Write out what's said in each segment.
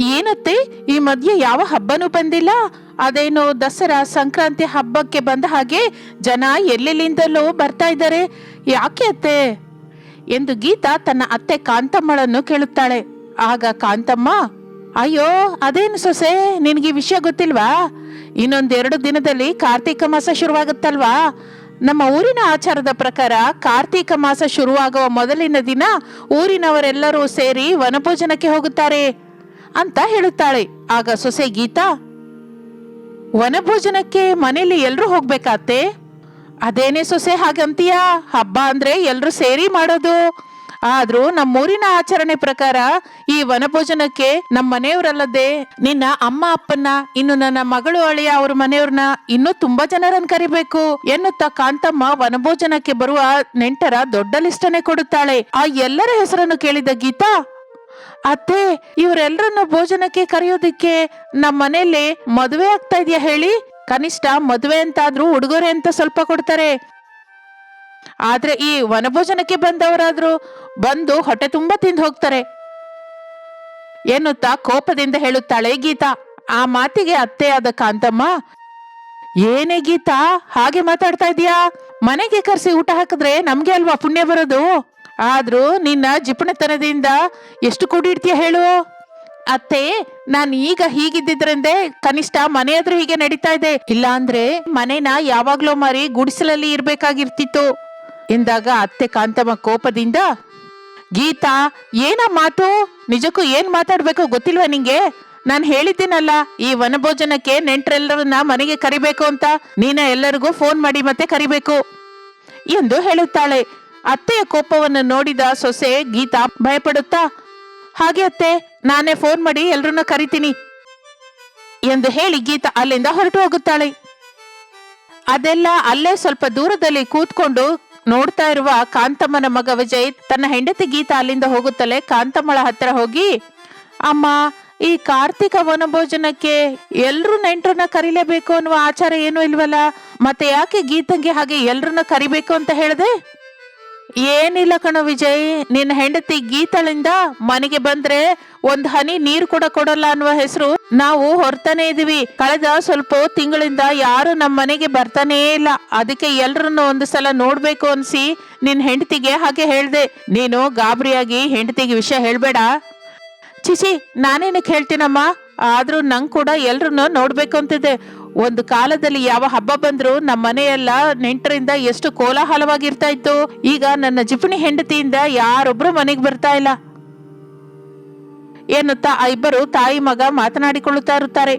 ಏನತ್ತೆ? ಈ ಮಧ್ಯೆ ಯಾವ ಹಬ್ಬನೂ ಬಂದಿಲ್ಲ. ಅದೇನೋ ದಸರಾ ಸಂಕ್ರಾಂತಿ ಹಬ್ಬಕ್ಕೆ ಬಂದ ಹಾಗೆ ಜನ ಎಲ್ಲೆಲ್ಲಿಂದಲೂ ಬರ್ತಾ ಇದ್ದಾರೆ. ಯಾಕೆ ಅತ್ತೆ? ಎಂದು ಗೀತಾ ತನ್ನ ಅತ್ತೆ ಕಾಂತಮ್ಮಳನ್ನು ಕೇಳುತ್ತಾಳೆ. ಆಗ ಕಾಂತಮ್ಮ, ಅಯ್ಯೋ, ಅದೇನು ಸೊಸೆ? ನಿನಗೆ ವಿಷಯ ಗೊತ್ತಿಲ್ವಾ? ಇನ್ನೊಂದೆರಡು ದಿನದಲ್ಲಿ ಕಾರ್ತೀಕ ಮಾಸ ಶುರುವಾಗುತ್ತಲ್ವಾ? ನಮ್ಮ ಊರಿನ ಆಚಾರದ ಪ್ರಕಾರ ಕಾರ್ತೀಕ ಮಾಸ ಶುರುವಾಗುವ ಮೊದಲಿನ ದಿನ ಊರಿನವರೆಲ್ಲರೂ ಸೇರಿ ವನಭೋಜನಕ್ಕೆ ಹೋಗುತ್ತಾರೆ. ಅಂತ ಹೇಳುತ್ತಾಳೆ. ಆಗ ಸೊಸೆ ಗೀತಾ, ವನಭೋಜನಕ್ಕೆ ಮನೇಲಿ ಎಲ್ಲರೂ ಹೋಗ್ಬೇಕಾತೆ ಅದೇನೇ ಸೊಸೆ ಹಾಗಂತೀಯ? ಹಬ್ಬ ಅಂದ್ರೆ ಎಲ್ಲರೂ ಸೇರಿ ಮಾಡೋದು. ಆದ್ರೂ ನಮ್ಮೂರಿನ ಆಚರಣೆ ಪ್ರಕಾರ ಈ ವನಭೋಜನಕ್ಕೆ ನಮ್ಮ ಮನೆಯವರಲ್ಲದೆ ನಿನ್ನ ಅಮ್ಮ ಅಪ್ಪನ್ನ, ಇನ್ನು ನನ್ನ ಮಗಳು ಅಳಿಯ ಅವ್ರ ಮನೆಯವ್ರನ್ನ ಇನ್ನೂ ತುಂಬಾ ಜನರನ್ನ ಕರಿಬೇಕು ಎನ್ನುತ್ತಾ ಕಾಂತಮ್ಮ ವನಭೋಜನಕ್ಕೆ ಬರುವ ನೆಂಟರ ದೊಡ್ಡ ಲಿಸ್ಟನ್ನೇ ಕೊಡುತ್ತಾಳೆ. ಆ ಎಲ್ಲರ ಹೆಸರನ್ನು ಕೇಳಿದ ಗೀತಾ ಅತ್ತೆ ಇವರೆಲ್ಲರನ್ನು ಭೋಜನಕ್ಕೆ ಕರೆಯೋದಿಕ್ಕೆ ನಮ್ಮ ಮನೇಲಿ ಮದುವೆ ಆಗ್ತಾ ಇದೆಯಾ ಹೇಳಿ? ಕನಿಷ್ಠ ಮದುವೆ ಅಂತಾದ್ರೂ ಉಡುಗೊರೆ ಅಂತ ಸ್ವಲ್ಪ ಕೊಡ್ತಾರೆ. ಆದ್ರೆ ಈ ವನಭೋಜನಕ್ಕೆ ಬಂದವರಾದ್ರೂ ಬಂದು ಹೊಟ್ಟೆ ತುಂಬಾ ತಿಂದು ಹೋಗ್ತಾರೆ. ಎನ್ನುತ್ತಾ ಕೋಪದಿಂದ ಹೇಳುತ್ತಾಳೆ ಗೀತಾ. ಆ ಮಾತಿಗೆ ಅತ್ತೆ ಆದ ಕಾಂತಮ್ಮ, ಏನೇ ಗೀತಾ, ಹಾಗೆ ಮಾತಾಡ್ತಾ ಇದೀಯಾ ಮನೆಗೆ ಕರೆಸಿ ಊಟ ಹಾಕಿದ್ರೆ ನಮ್ಗೆ ಅಲ್ವಾ ಪುಣ್ಯ ಬರೋದು? ಆದ್ರೂ ನಿನ್ನ ಜಿಪಣತನದಿಂದ ಎಷ್ಟು ಕೂಡಿಡ್ತೀಯ ಹೇಳು? ಅತ್ತೆ, ನಾನು ಈಗ ಹೀಗಿದ್ದಿದ್ರಂದೆ ಕನಿಷ್ಠ ಮನೆ ಹೀಗೆ ನಡೀತಾ ಇದೆ. ಇಲ್ಲಾಂದ್ರೆ ಮನೆನ ಯಾವಾಗ್ಲೋ ಮಾರಿ ಗುಡಿಸಲಲ್ಲಿ ಇರ್ಬೇಕಾಗಿರ್ತಿತ್ತು. ಎಂದಾಗ ಅತ್ತೆ ಕಾಂತಮ್ಮ ಕೋಪದಿಂದ, ಗೀತಾ, ಏನ ಮಾತು? ನಿಜಕ್ಕೂ ಏನ್ ಮಾತಾಡ್ಬೇಕು ಗೊತ್ತಿಲ್ವಾ ನಿಂಗೆ? ನಾನು ಹೇಳಿದ್ದೀನಲ್ಲ, ಈ ವನಭೋಜನಕ್ಕೆ ನೆಂಟ್ರೆಲ್ಲರನ್ನ ಮನೆಗೆ ಕರಿಬೇಕು ಅಂತ. ನೀನ ಎಲ್ಲರಿಗೂ ಫೋನ್ ಮಾಡಿ ಮತ್ತೆ ಕರಿಬೇಕು. ಎಂದು ಹೇಳುತ್ತಾಳೆ. ಅತ್ತೆಯ ಕೋಪವನ್ನು ನೋಡಿದ ಸೊಸೆ ಗೀತಾ ಭಯಪಡುತ್ತಾ, ಹಾಗೆ ಅತ್ತೆ, ನಾನೇ ಫೋನ್ ಮಾಡಿ ಎಲ್ರನ್ನ ಕರಿತೀನಿ ಎಂದು ಹೇಳಿ ಗೀತಾ ಅಲ್ಲಿಂದ ಹೊರಟು ಹೋಗುತ್ತಾಳೆ. ಅದೆಲ್ಲ ಅಲ್ಲೇ ಸ್ವಲ್ಪ ದೂರದಲ್ಲಿ ಕೂತ್ಕೊಂಡು ನೋಡ್ತಾ ಇರುವ ಕಾಂತಮ್ಮನ ಮಗ ವಿಜಯ್ ತನ್ನ ಹೆಂಡತಿ ಗೀತಾ ಅಲ್ಲಿಂದ ಹೋಗುತ್ತಲೇ ಕಾಂತಮ್ಮಳ ಹತ್ರ ಹೋಗಿ, ಅಮ್ಮ, ಈ ಕಾರ್ತಿಕ ವನಭೋಜನಕ್ಕೆ ಎಲ್ರೂ ನೆಂಟ್ರನ್ನ ಕರೀಲೇಬೇಕು ಅನ್ನುವ ಆಚಾರ ಏನೂ ಇಲ್ವಲ್ಲ? ಮತ್ತೆ ಯಾಕೆ ಗೀತಂಗೆ ಹಾಗೆ ಎಲ್ರನ್ನ ಕರಿಬೇಕು ಅಂತ ಹೇಳ್ದೆ? ಏನಿಲ್ಲ ಕಣೋ ವಿಜಯ್, ನಿನ್ನ ಹೆಂಡತಿ ಗೀತಳಿಂದ ಮನೆಗೆ ಬಂದ್ರೆ ಒಂದ್ ಹನಿ ನೀರು ಕೂಡ ಕೊಡಲ್ಲ ಅನ್ನುವ ಹೆಸರು ನಾವು ಹೊರ್ತಾನೆ ಇದೀವಿ. ಕಳೆದ ಸ್ವಲ್ಪ ತಿಂಗಳಿಂದ ಯಾರು ನಮ್ಮ ಮನೆಗೆ ಬರ್ತಾನೇ ಇಲ್ಲ. ಅದಕ್ಕೆ ಎಲ್ರನ್ನು ಒಂದು ಸಲ ನೋಡ್ಬೇಕು ಅನ್ಸಿ ನಿನ್ ಹೆಂಡತಿಗೆ ಹಾಗೆ ಹೇಳ್ದೆ. ನೀನು ಗಾಬರಿಯಾಗಿ ಹೆಂಡತಿಗೆ ವಿಷಯ ಹೇಳ್ಬೇಡ. ಚಿಚಿ ನಾನೇನಕ್ಕೆ ಹೇಳ್ತೀನಮ್ಮ? ಆದ್ರೂ ನಂಗ್ ಕೂಡ ಎಲ್ರನ್ನು ನೋಡ್ಬೇಕು ಅಂತಿದೆ ಒಂದು ಕಾಲದಲ್ಲಿ ಯಾವ ಹಬ್ಬ ಬಂದ್ರು ನಮ್ಮ ಮನೆಯೆಲ್ಲ ನೆಂಟರಿಂದ ಎಷ್ಟು ಕೋಲಾಹಲವಾಗಿರ್ತಾ ಇತ್ತು. ಈಗ ನನ್ನ ಜಿಪಣಿ ಹೆಂಡತಿಯಿಂದ ಯಾರೊಬ್ರು ಮನೆಗೆ ಬರ್ತಾ ಇಲ್ಲ. ಎನ್ನುತ್ತಾ ಆ ಇಬ್ಬರು ತಾಯಿ ಮಗ ಮಾತನಾಡಿಕೊಳ್ಳುತ್ತಾ ಇರುತ್ತಾರೆ.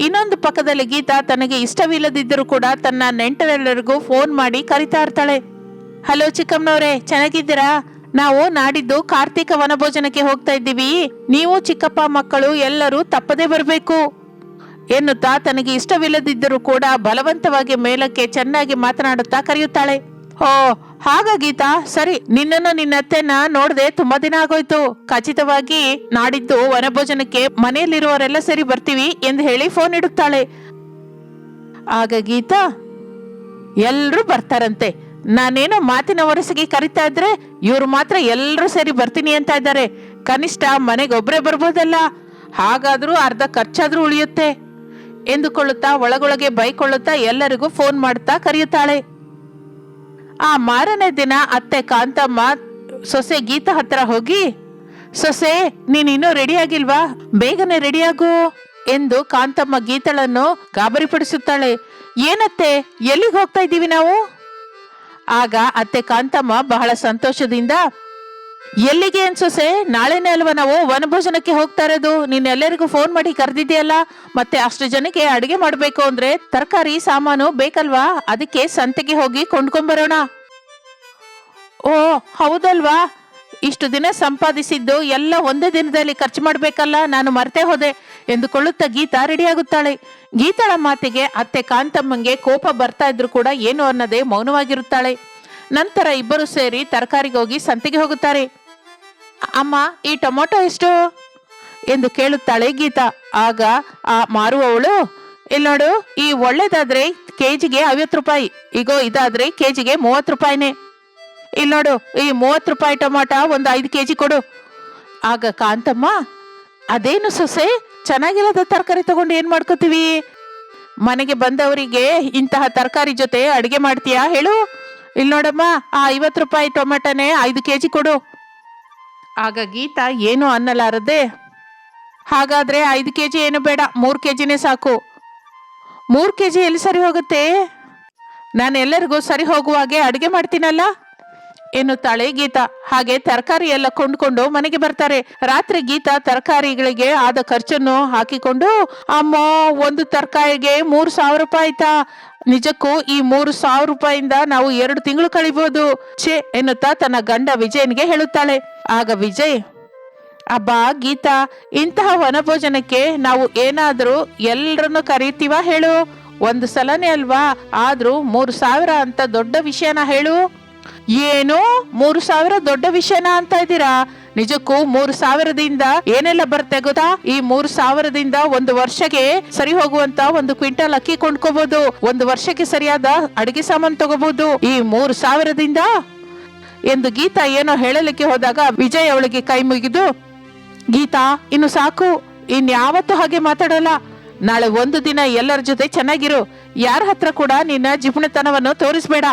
ಇನ್ನೊಂದು ಪಕ್ಕದಲ್ಲಿ ಗೀತಾ ತನಗೆ ಇಷ್ಟವಿಲ್ಲದಿದ್ದರೂ ಕೂಡ ತನ್ನ ನೆಂಟರೆಲ್ಲರಿಗೂ ಫೋನ್ ಮಾಡಿ ಕರಿತಾ ಇರ್ತಾಳೆ. ಹಲೋ ಚಿಕ್ಕಮ್ಮನವ್ರೆ, ಚೆನ್ನಾಗಿದ್ದೀರಾ? ನಾವು ನಾಡಿದ್ದು ಕಾರ್ತಿಕ ವನಭೋಜನಕ್ಕೆ ಹೋಗ್ತಾ ಇದ್ದೀವಿ. ನೀವು ಚಿಕ್ಕಪ್ಪ ಮಕ್ಕಳು ಎಲ್ಲರೂ ತಪ್ಪದೇ ಬರಬೇಕು. ಎನ್ನುತ್ತಾ ತನಗೆ ಇಷ್ಟವಿಲ್ಲದಿದ್ದರೂ ಕೂಡ ಬಲವಂತವಾಗಿ ಮೇಲಕ್ಕೆ ಚೆನ್ನಾಗಿ ಮಾತನಾಡುತ್ತಾ ಕರೆಯುತ್ತಾಳೆ. ಓ ಹಾಗ ಗೀತಾ, ಸರಿ, ನಿನ್ನನ್ನು ನಿನ್ನ ಅತ್ತೆನ ನೋಡದೆ ತುಂಬಾ ದಿನ ಆಗೋಯ್ತು. ಖಚಿತವಾಗಿ ನಾಡಿದ್ದು ವನಭೋಜನಕ್ಕೆ ಮನೆಯಲ್ಲಿರುವವರೆಲ್ಲ ಸರಿ ಬರ್ತೀವಿ ಎಂದು ಹೇಳಿ ಫೋನ್ ಇಡುತ್ತಾಳೆ. ಆಗ ಗೀತಾ ಎಲ್ಲರೂ ಬರ್ತಾರಂತೆ. ನಾನೇನೋ ಮಾತಿನ ವರಸಿಗೆ ಕರಿತಾ ಇದ್ರೆ ಇವ್ರು ಮಾತ್ರ ಎಲ್ಲರೂ ಸೇರಿ ಬರ್ತೀನಿ ಅಂತ ಇದ್ದಾರೆ. ಕನಿಷ್ಠ ಮನೆಗೆ ಒಬ್ರೇ ಬರ್ಬೋದಲ್ಲ. ಹಾಗಾದ್ರೂ ಅರ್ಧ ಖರ್ಚಾದ್ರೂ ಉಳಿಯುತ್ತೆ. ಎಂದುಕೊಳ್ಳುತ್ತಾ, ಒಳಗೊಳಗೆ ಬೈಕೊಳ್ಳುತ್ತಾ, ಎಲ್ಲರಿಗೂ ಫೋನ್ ಮಾಡ್ತಾ ಕರೆಯುತ್ತಾಳೆ. ಆ ಮಾರನೇ ದಿನ ಅತ್ತೆ ಕಾಂತಮ್ಮ ಸೊಸೆ ಗೀತಾ ಹತ್ರ ಹೋಗಿ, ಸೊಸೆ ನೀನಿನ್ನೂ ರೆಡಿ ಆಗಿಲ್ವಾ? ಬೇಗನೆ ರೆಡಿಯಾಗು ಎಂದು ಕಾಂತಮ್ಮ ಗೀತಳನ್ನು ಗಾಬರಿಪಡಿಸುತ್ತಾಳೆ. ಏನತ್ತೆ, ಎಲ್ಲಿಗೆ ಹೋಗ್ತಾ ಇದ್ದೀವಿ ನಾವು? ಆಗ ಅತ್ತೆ ಕಾಂತಮ್ಮ ಬಹಳ ಸಂತೋಷದಿಂದ ಎಲ್ಲಿಗೆ ಅನ್ಸೋಸೆ? ನಾಳೆನೇ ಅಲ್ವಾ ನಾವು? ವನಭೋಜನಕ್ಕೆ ಹೋಗ್ತಾ ಇರೋದು. ನೀನ್ ಎಲ್ಲರಿಗೂ ಫೋನ್ ಮಾಡಿ ಕರೆದಿದ್ಯಲ್ಲ? ಮತ್ತೆ ಅಷ್ಟು ಜನಕ್ಕೆ ಅಡಿಗೆ ಮಾಡ್ಬೇಕು ಅಂದ್ರೆ ತರಕಾರಿ, ಸಾಮಾನು ಬೇಕಲ್ವಾ? ಅದಕ್ಕೆ ಸಂತೆಗೆ ಹೋಗಿ ಕೊಂಡ್ಕೊಂಬರೋಣ. ಓ, ಹೌದಲ್ವಾ? ಇಷ್ಟು ದಿನ ಸಂಪಾದಿಸಿದ್ದು ಎಲ್ಲ ಒಂದೇ ದಿನದಲ್ಲಿ ಖರ್ಚು ಮಾಡ್ಬೇಕಲ್ಲ? ನಾನು ಮರ್ತೆ ಹೋದೆ ಎಂದುಕೊಳ್ಳುತ್ತಾ ಗೀತಾ ರೆಡಿಯಾಗುತ್ತಾಳೆ. ಗೀತಾಳ ಮಾತಿಗೆ ಅತ್ತೆ ಕಾಂತಮ್ಮಂಗೆ ಕೋಪ ಬರ್ತಾ ಇದ್ರು ಕೂಡ ಏನು ಅನ್ನದೇ ಮೌನವಾಗಿರುತ್ತಾಳೆ. ನಂತರ ಇಬ್ಬರು ಸೇರಿ ತರಕಾರಿಗೆ ಹೋಗಿ ಸಂತೆಗೆ ಹೋಗುತ್ತಾರೆ. ಅಮ್ಮ, ಈ ಟೊಮೊಟೊ ಎಷ್ಟು? ಎಂದು ಕೇಳುತ್ತಾಳೆ ಗೀತಾ. ಆಗ ಆ ಮಾರುವವಳು, ಇಲ್ಲಿ ನೋಡು, ಈ ಒಳ್ಳೇದಾದ್ರೆ ಕೆಜಿಗೆ ಐವತ್ತು ರೂಪಾಯಿ ಈಗೋ ಇದಾದ್ರೆ ಕೆಜಿಗೆ ಮೂವತ್ತು ರೂಪಾಯಿನೇ. ಇಲ್ಲಿ ನೋಡು, ಈ ಮೂವತ್ತು ರೂಪಾಯಿ ಟೊಮೊಟೊ ಒಂದು ಐದು ಕೆಜಿ ಕೊಡು. ಆಗ ಕಾಂತಮ್ಮ, ಅದೇನು ಸೊಸೆ, ಚೆನ್ನಾಗಿಲ್ಲದ ತರಕಾರಿ ತಗೊಂಡು ಏನ್ ಮಾಡ್ಕೋತೀವಿ? ಮನೆಗೆ ಬಂದವರಿಗೆ ಇಂತಹ ತರಕಾರಿ ಜೊತೆ ಅಡುಗೆ ಮಾಡ್ತೀಯಾ ಹೇಳು. ಇಲ್ಲಿ ನೋಡಮ್ಮ, ಆ ಐವತ್ತು ರೂಪಾಯಿ ಟೊಮೆಟೊನೆ ಐದು ಕೆ ಜಿ ಕೊಡು. ಆಗ ಗೀತಾ, ಏನು ಅನ್ನಲಾರದೆ? ಹಾಗಾದ್ರೆ ಐದು ಕೆ ಜಿ ಏನು ಬೇಡ, ಮೂರು ಕೆ ಜಿನೇ ಸಾಕು. ಮೂರು ಕೆ ಜಿ ಎಲ್ಲಿ ಸರಿ ಹೋಗುತ್ತೆ? ನಾನು ಎಲ್ಲರಿಗೂ ಸರಿ ಹೋಗುವಾಗೆ ಅಡುಗೆ ಮಾಡ್ತೀನಲ್ಲ? ಎನ್ನುತ್ತಾಳೆ ಗೀತಾ. ಹಾಗೆ ತರಕಾರಿ ಎಲ್ಲ ಕೊಂಡ್ಕೊಂಡು ಮನೆಗೆ ಬರ್ತಾರೆ. ರಾತ್ರಿ ಗೀತಾ ತರಕಾರಿಗಳಿಗೆ ಆದ ಖರ್ಚನ್ನು ಹಾಕಿಕೊಂಡು, ಅಮ್ಮ, ಒಂದು ತರಕಾರಿಗೆ ಮೂರು ಸಾವಿರ ರೂಪಾಯಿ ಆಯ್ತಾ? ನಿಜಕ್ಕೂ ಈ ಮೂರು ಸಾವಿರ ರೂಪಾಯಿಂದ ನಾವು ಎರಡು ತಿಂಗಳು ಕಳಿಬಹುದು ಛೇ, ಎನ್ನುತ್ತಾ ತನ್ನ ಗಂಡ ವಿಜಯನ್ಗೆ ಹೇಳುತ್ತಾಳೆ. ಆಗ ವಿಜಯ್, ಅಬ್ಬಾ, ಗೀತಾ, ಇಂತಹ ವನಭೋಜನಕ್ಕೆ ನಾವು ಏನಾದರೂ ಎಲ್ಲರನ್ನು ಕರೀತೀವ ಹೇಳು. ಒಂದು ಸಲನೇ ಅಲ್ವಾ? ಆದ್ರೂ ಮೂರು ಸಾವಿರ ಅಂತ ದೊಡ್ಡ ವಿಷಯನ ಹೇಳು. ಏನು? ಮೂರು ಸಾವಿರ ದೊಡ್ಡ ವಿಷಯನ ಅಂತ ಇದ್ದೀರಾ? ನಿಜಕ್ಕೂ ಮೂರು ಸಾವಿರದಿಂದ ಏನೆಲ್ಲ ಬರುತ್ತೆ ಗೊತ್ತಾ? ಈ ಮೂರು ಸಾವಿರದಿಂದ ಒಂದು ವರ್ಷಕ್ಕೆ ಸರಿ ಹೋಗುವಂತ ಒಂದು ಕ್ವಿಂಟಲ್ ಅಕ್ಕಿ ಕೊಂಡ್ಕೋಬಹುದು ಒಂದು ವರ್ಷಕ್ಕೆ ಸರಿಯಾದ ಅಡಿಗೆ ಸಾಮಾನು ತಗೋಬಹುದು ಈ ಮೂರು ಸಾವಿರದಿಂದ ಎಂದು ಗೀತಾ ಏನೋ ಹೇಳಲಿಕ್ಕೆ ಹೋದಾಗ ವಿಜಯ್ ಅವಳಿಗೆ ಕೈ ಮುಗಿದು, ಗೀತಾ, ಇನ್ನು ಸಾಕು. ಇನ್ಯಾವತ್ತೂ ಹಾಗೆ ಮಾತಾಡಲ್ಲ. ನಾಳೆ ಒಂದು ದಿನ ಎಲ್ಲರ ಜೊತೆ ಚೆನ್ನಾಗಿರು. ಯಾರ ಹತ್ರ ಕೂಡ ನಿನ್ನ ಜಿಪುಣತನವನ್ನು ತೋರಿಸ್ಬೇಡ.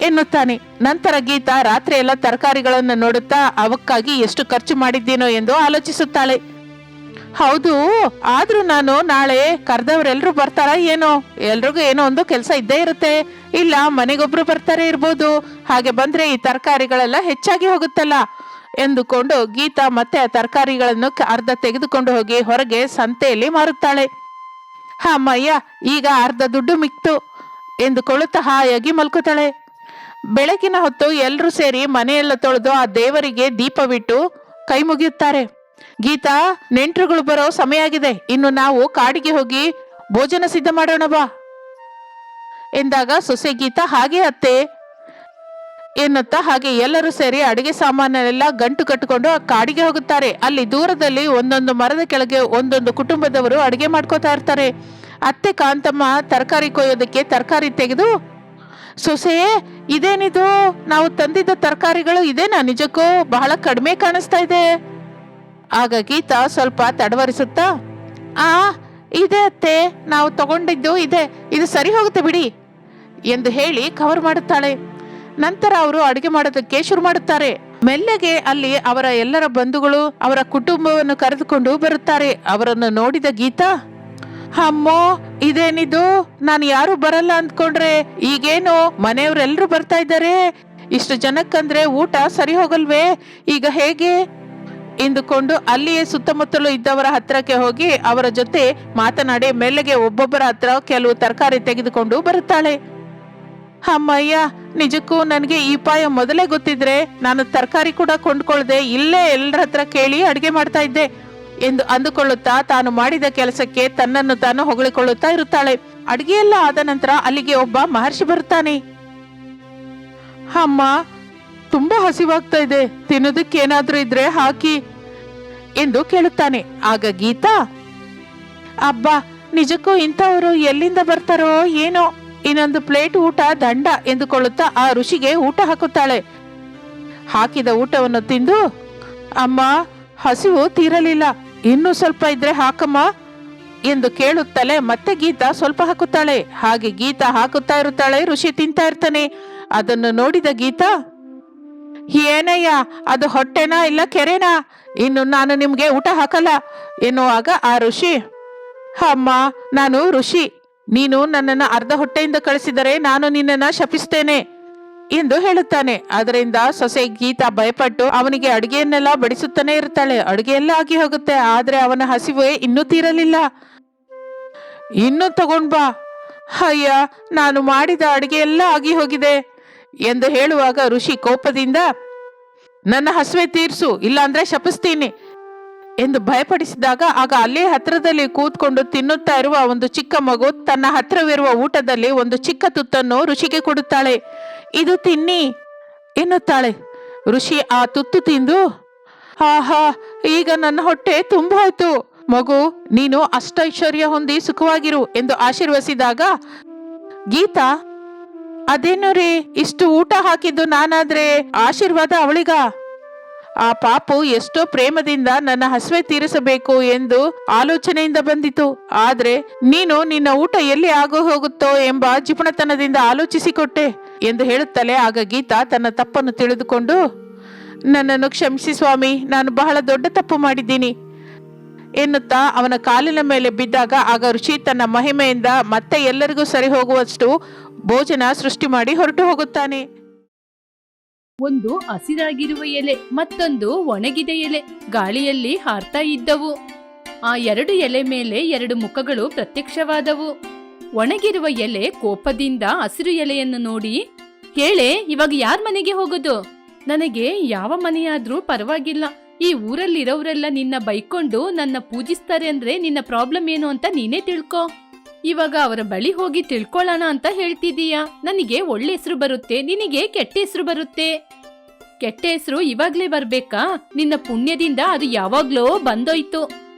ಎನ್ನುತ್ತಾನೆ. ನಂತರ ಗೀತಾ ರಾತ್ರಿ ಎಲ್ಲ ತರಕಾರಿಗಳನ್ನು ನೋಡುತ್ತಾ ಅವಕ್ಕಾಗಿ ಎಷ್ಟು ಖರ್ಚು ಮಾಡಿದ್ದೇನೋ ಎಂದು ಆಲೋಚಿಸುತ್ತಾಳೆ. ಹೌದು, ಆದ್ರೂ ನಾನು ನಾಳೆ ಕರೆದವರೆಲ್ಲರೂ ಬರ್ತಾರ ಏನೋ? ಎಲ್ರಿಗೂ ಏನೋ ಒಂದು ಕೆಲಸ ಇದ್ದೇ ಇರುತ್ತೆ. ಇಲ್ಲ, ಮನೆಗೊಬ್ರು ಬರ್ತಾರೆ ಇರ್ಬೋದು. ಹಾಗೆ ಬಂದ್ರೆ ಈ ತರಕಾರಿಗಳೆಲ್ಲ ಹೆಚ್ಚಾಗಿ ಹೋಗುತ್ತಲ್ಲ? ಎಂದುಕೊಂಡು ಗೀತಾ ಮತ್ತೆ ಆ ತರಕಾರಿಗಳನ್ನು ಅರ್ಧ ತೆಗೆದುಕೊಂಡು ಹೋಗಿ ಹೊರಗೆ ಸಂತೆಯಲ್ಲಿ ಮಾರುತ್ತಾಳೆ. ಅಮ್ಮಯ್ಯ, ಈಗ ಅರ್ಧ ದುಡ್ಡು ಮಿಕ್ತು ಎಂದುಕೊಳ್ಳುತ್ತಾ ಹಾಯಾಗಿ ಮಲ್ಕೋತಾಳೆ ಬೆಳಗಿನ ಹೊತ್ತು ಎಲ್ಲರೂ ಸೇರಿ ಮನೆಯೆಲ್ಲ ತೊಳೆದು ಆ ದೇವರಿಗೆ ದೀಪವಿಟ್ಟು ಕೈ ಮುಗಿಯುತ್ತಾರೆ ಗೀತಾ, ನೆಂಟರುಗಳು ಬರೋ ಸಮಯ ಆಗಿದೆ. ಇನ್ನು ನಾವು ಕಾಡಿಗೆ ಹೋಗಿ ಭೋಜನ ಸಿದ್ಧ ಮಾಡೋಣ ಬಾ ಎಂದಾಗ ಸೊಸೆ ಗೀತಾ ಹಾಗೆ ಅತ್ತೆ ಎನ್ನುತ್ತಾ ಹಾಗೆ ಎಲ್ಲರೂ ಸೇರಿ ಅಡಿಗೆ ಸಾಮಾನೆಲ್ಲ ಗಂಟು ಕಟ್ಟಿಕೊಂಡು ಆ ಕಾಡಿಗೆ ಹೋಗುತ್ತಾರೆ. ಅಲ್ಲಿ ದೂರದಲ್ಲಿ ಒಂದೊಂದು ಮರದ ಕೆಳಗೆ ಒಂದೊಂದು ಕುಟುಂಬದವರು ಅಡಿಗೆ ಮಾಡ್ಕೋತಾ ಇರ್ತಾರೆ. ಅತ್ತೆ ಕಾಂತಮ್ಮ ತರಕಾರಿ ಕೊಯ್ಯೋದಕ್ಕೆ ತರಕಾರಿ ತೆಗೆದು ಸೊಸೆ, ಇದೇನಿದು? ನಾವು ತಂದಿದ್ದ ತರಕಾರಿಗಳು ಇದೇನಾ ನಿಜಕ್ಕೂ? ಬಹಳ ಕಡಿಮೆ ಕಾಣಿಸ್ತಾ ಇದೆ. ಆಗ ಗೀತಾ ಸ್ವಲ್ಪ ತಡವರಿಸುತ್ತಾ, ಆ, ಇದೆ ಅತ್ತೆ, ನಾವು ತಗೊಂಡಿದ್ದು ಇದೆ. ಇದು ಸರಿ ಹೋಗುತ್ತೆ ಬಿಡಿ ಎಂದು ಹೇಳಿ ಕವರ್ ಮಾಡುತ್ತಾಳೆ. ನಂತರ ಅವರು ಅಡುಗೆ ಮಾಡೋದಕ್ಕೆ ಶುರು ಮಾಡುತ್ತಾರೆ. ಮೆಲ್ಲಗೆ ಅಲ್ಲಿ ಅವರ ಎಲ್ಲರ ಬಂಧುಗಳು ಅವರ ಕುಟುಂಬವನ್ನು ಕರೆದುಕೊಂಡು ಬರುತ್ತಾರೆ. ಅವರನ್ನು ನೋಡಿದ ಗೀತಾ ಅಮ್ಮೋ, ಇದೇನಿದು? ನಾನು ಯಾರು ಬರಲ್ಲ ಅಂದ್ಕೊಂಡ್ರೆ ಈಗೇನು ಮನೆಯವರೆಲ್ಲರೂ ಬರ್ತಾ ಇದ್ದಾರೆ? ಇಷ್ಟು ಜನಕ್ಕಂದ್ರೆ ಊಟ ಸರಿ ಹೋಗಲ್ವೇ? ಈಗ ಹೇಗೆ? ಎಂದುಕೊಂಡು ಅಲ್ಲಿಯೇ ಸುತ್ತಮುತ್ತಲು ಇದ್ದವರ ಹತ್ರಕ್ಕೆ ಹೋಗಿ ಅವರ ಜೊತೆ ಮಾತನಾಡಿ ಮೆಲ್ಲಗೆ ಒಬ್ಬೊಬ್ಬರ ಹತ್ರ ಕೆಲವು ತರಕಾರಿ ತೆಗೆದುಕೊಂಡು ಬರುತ್ತಾಳೆ. ಅಮ್ಮಯ್ಯ, ನಿಜಕ್ಕೂ ನನಗೆ ಈ ಪಾಯ ಮೊದಲೇ ಗೊತ್ತಿದ್ರೆ ನಾನು ತರಕಾರಿ ಕೂಡ ಕೊಂಡ್ಕೊಳ್ದೆ ಇಲ್ಲೇ ಎಲ್ಲರ ಹತ್ರ ಕೇಳಿ ಅಡುಗೆ ಮಾಡ್ತಾ ಇದ್ದೆ. ಎಂದು ಅಂದುಕೊಳ್ಳುತ್ತಾ ತಾನು ಮಾಡಿದ ಕೆಲಸಕ್ಕೆ ತನ್ನನ್ನು ತಾನು ಹೊಗಳಿಕೊಳ್ಳುತ್ತಾ ಇರುತ್ತಾಳೆ. ಅಡಿಗೆ ಎಲ್ಲ ಆದ ನಂತರ ಅಲ್ಲಿಗೆ ಒಬ್ಬ ಮಹರ್ಷಿ ಬರುತ್ತಾನೆ. ಅಮ್ಮ, ತುಂಬಾ ಹಸಿವಾಗ್ತಾ ಇದೆ. ತಿನ್ನೋದಕ್ಕೆ ಏನಾದ್ರೂ ಇದ್ರೆ ಹಾಕಿ, ಎಂದು ಕೇಳುತ್ತಾನೆ. ಆಗ ಗೀತಾ, ಅಬ್ಬಾ, ನಿಜಕ್ಕೂ ಇಂಥವರು ಎಲ್ಲಿಂದ ಬರ್ತಾರೋ ಏನೋ. ಇನ್ನೊಂದು ಪ್ಲೇಟ್ ಊಟ ದಂಡ, ಎಂದುಕೊಳ್ಳುತ್ತಾ ಆ ಋಷಿಗೆ ಊಟ ಹಾಕುತ್ತಾಳೆ. ಹಾಕಿದ ಊಟವನ್ನು ತಿಂದು, ಅಮ್ಮ, ಹಸಿವು ತೀರಲಿಲ್ಲ. ಇನ್ನೂ ಸ್ವಲ್ಪ ಇದ್ರೆ ಹಾಕಮ್ಮ ಎಂದು ಕೇಳುತ್ತಲೇ ಮತ್ತೆ ಗೀತಾ ಸ್ವಲ್ಪ ಹಾಕುತ್ತಾಳೆ. ಹಾಗೆ ಗೀತಾ ಹಾಕುತ್ತಾ ಇರುತ್ತಾಳೆ, ಋಷಿ ತಿಂತಾ ಇರ್ತಾನೆ. ಅದನ್ನು ನೋಡಿದ ಗೀತಾ, ಏನಯ್ಯ, ಅದು ಹೊಟ್ಟೆನಾ ಇಲ್ಲ ಕೆರೆನಾ? ಇನ್ನು ನಾನು ನಿಮ್ಗೆ ಊಟ ಹಾಕಲ್ಲ. ಎನ್ನುವಾಗ ಆ ಋಷಿ, ಅಮ್ಮ, ನಾನು ಋಷಿ. ನೀನು ನನ್ನನ್ನು ಅರ್ಧ ಹೊಟ್ಟೆಯಿಂದ ಕಳಿಸಿದರೆ ನಾನು ನಿನ್ನನ್ನು ಶಪಿಸ್ತೇನೆ. ಎಂದು ಹೇಳುತ್ತಾನೆ. ಅದರಿಂದ ಸೊಸೆ ಗೀತಾ ಭಯಪಟ್ಟು ಅವನಿಗೆ ಅಡುಗೆಯನ್ನೆಲ್ಲ ಬಡಿಸುತ್ತಾನೆ ಇರ್ತಾಳೆ. ಅಡುಗೆ ಎಲ್ಲ ಆಗಿ ಹೋಗುತ್ತೆ. ಆದ್ರೆ ಅವನ ಹಸಿವೆ ಇನ್ನೂ ತೀರಲಿಲ್ಲ. ಇನ್ನೂ ತಗೊಂಡ್ ಬಾ. ಅಯ್ಯ, ನಾನು ಮಾಡಿದ ಅಡುಗೆ ಎಲ್ಲ ಆಗಿ ಹೋಗಿದೆ ಎಂದು ಹೇಳುವಾಗ ಋಷಿ ಕೋಪದಿಂದ, ನನ್ನ ಹಸುವೆ ತೀರ್ಸು, ಇಲ್ಲಾಂದ್ರೆ ಶಪಿಸ್ತೀನಿ ಎಂದು ಭಯಪಡಿಸಿದಾಗ ಆಗ ಅಲ್ಲೇ ಹತ್ರದಲ್ಲಿ ಕೂತ್ಕೊಂಡು ತಿನ್ನುತ್ತಾ ಇರುವ ಒಂದು ಚಿಕ್ಕ ಮಗು ತನ್ನ ಹತ್ರವಿರುವ ಊಟದಲ್ಲಿ ಒಂದು ಚಿಕ್ಕ ತುತ್ತನ್ನು ಋಷಿಗೆ ಕೊಡುತ್ತಾಳೆ. ಇದು ತಿನ್ನಿ ಎನ್ನುತ್ತಾಳೆ. ಋಷಿ ಆ ತುತ್ತು ತಿಂದು, ಆಹಾ, ಈಗ ನನ್ನ ಹೊಟ್ಟೆ ತುಂಬ ಹೋಯ್ತು ಮಗು, ನೀನು ಅಷ್ಟೈಶ್ವರ್ಯ ಹೊಂದಿ ಸುಖವಾಗಿರು ಎಂದು ಆಶೀರ್ವಸಿದಾಗ, ಗೀತಾ, ಅದೇನು ರೀ, ಇಷ್ಟು ಊಟ ಹಾಕಿದ್ದು ನಾನಾದ್ರೆ ಆಶೀರ್ವಾದ ಅವಳಿಗ? ಆ ಪಾಪು ಎಷ್ಟೋ ಪ್ರೇಮದಿಂದ ನನ್ನ ಹಸುವೆ ತೀರಿಸಬೇಕು ಎಂದು ಆಲೋಚನೆಯಿಂದ ಬಂದಿತು. ಆದ್ರೆ ನೀನು ನಿನ್ನ ಊಟ ಎಲ್ಲಿ ಆಗೋ ಹೋಗುತ್ತೋ ಎಂಬ ಜಿಪುಣತನದಿಂದ ಆಲೋಚಿಸಿಕೊಟ್ಟೆ ಎಂದು ಹೇಳುತ್ತಲೇ ಆಗ ಗೀತಾ ತನ್ನ ತಪ್ಪನ್ನು ತಿಳಿದುಕೊಂಡು, ನನ್ನನ್ನು ಕ್ಷಮಿಸಿ ಸ್ವಾಮಿ, ನಾನು ಬಹಳ ದೊಡ್ಡ ತಪ್ಪು ಮಾಡಿದ್ದೀನಿ ಎನ್ನುತ್ತಾ ಅವನ ಕಾಲಿನ ಮೇಲೆ ಬಿದ್ದಾಗ ಆಗ ಋಷಿ ತನ್ನ ಮಹಿಮೆಯಿಂದ ಮತ್ತೆ ಎಲ್ಲರಿಗೂ ಸರಿ ಹೋಗುವಷ್ಟು ಭೋಜನ ಸೃಷ್ಟಿ ಮಾಡಿ ಹೊರಟು ಹೋಗುತ್ತಾನೆ. ಒಂದು ಹಸಿರಾಗಿರುವ ಎಲೆ, ಮತ್ತೊಂದು ಒಣಗಿದ ಎಲೆ. ಗಾಳಿಯಲ್ಲಿ ಹಾರ್ತಾ ಇದ್ದವು. ಆ ಎರಡು ಎಲೆ ಮೇಲೆ ಎರಡು ಮುಖಗಳು ಪ್ರತ್ಯಕ್ಷವಾದವು. ಒಣಗಿರುವ ಎಲೆ ಕೋಪದಿಂದ ಹಸಿರು ಎಲೆಯನ್ನು ನೋಡಿ, ಹೇಳೆ, ಇವಾಗ ಯಾರ್ ಮನೆಗೆ ಹೋಗೋದು? ನನಗೆ ಯಾವ ಮನೆಯಾದ್ರೂ ಪರವಾಗಿಲ್ಲ. ಈ ಊರಲ್ಲಿರೋರೆಲ್ಲ ನಿನ್ನ ಬೈಕೊಂಡು ನನ್ನ ಪೂಜಿಸ್ತಾರೆ ಅಂದ್ರೆ ನಿನ್ನ ಪ್ರಾಬ್ಲಮ್ ಏನು ಅಂತ ನೀನೇ ತಿಳ್ಕೊ. ಇವಾಗ ಅವರ ಬಳಿ ಹೋಗಿ ತಿಳ್ಕೊಳ್ಳೋಣ ಅಂತ ಹೇಳ್ತಿದೀಯಾ ನನಗೆ ಒಳ್ಳೆ ಹೆಸರು ಬರುತ್ತೆ, ನಿನಗೆ ಕೆಟ್ಟ ಹೆಸರು ಬರುತ್ತೆ. ಕೆಟ್ಟ ಹೆಸರು ಇವಾಗ್ಲೇ ಬರ್ಬೇಕಾ? ನಿನ್ನ ಪುಣ್ಯದಿಂದ ಅದು ಯಾವಾಗ್ಲೋ ಬಂದೋಯ್ತು.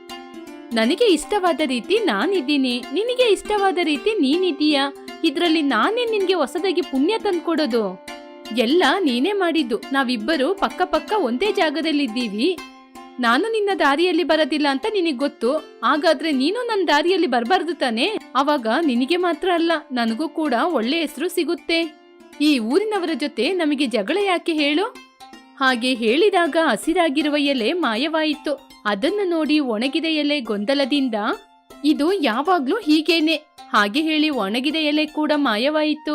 ನನಗೆ ಇಷ್ಟವಾದ ರೀತಿ ನಾನಿದ್ದೀನಿ. ನಿನಗೆ ಇಷ್ಟವಾದ ರೀತಿ ನೀನಿದೀಯಾ ಇದರಲ್ಲಿ ನಾನೇ ನಿನ್ಗೆ ಹೊಸದಾಗಿ ಪುಣ್ಯ ತಂದ್ಕೊಡೋದು. ಎಲ್ಲ ನೀನೇ ಮಾಡಿದ್ದು. ನಾವಿಬ್ಬರು ಪಕ್ಕ ಪಕ್ಕ ಒಂದೇ ಜಾಗದಲ್ಲಿದ್ದೀವಿ. ನಾನು ನಿನ್ನ ದಾರಿಯಲ್ಲಿ ಬರೋದಿಲ್ಲ ಅಂತ ನಿನಗ್ ಗೊತ್ತು? ಹಾಗಾದ್ರೆ ನೀನು ನನ್ನ ದಾರಿಯಲ್ಲಿ ಬರಬಾರ್ದು ತಾನೆ? ಅವಾಗ ನಿನಗೆ ಮಾತ್ರ ಅಲ್ಲ, ನನಗೂ ಕೂಡ ಒಳ್ಳೆ ಹೆಸರು ಸಿಗುತ್ತೆ. ಈ ಊರಿನವರ ಜೊತೆ ನಮಗೆ ಜಗಳ ಯಾಕೆ ಹೇಳು? ಹಾಗೆ ಹೇಳಿದಾಗ ಹಸಿರಾಗಿರುವ ಎಲೆ ಮಾಯವಾಯಿತು. ಅದನ್ನು ನೋಡಿ ಒಣಗಿದ ಎಲೆ ಗೊಂದಲದಿಂದ, ಇದು ಯಾವಾಗ್ಲೂ ಹೀಗೇನೆ. ಹಾಗೆ ಹೇಳಿ ಒಣಗಿದ ಎಲೆ ಕೂಡ ಮಾಯವಾಯಿತು.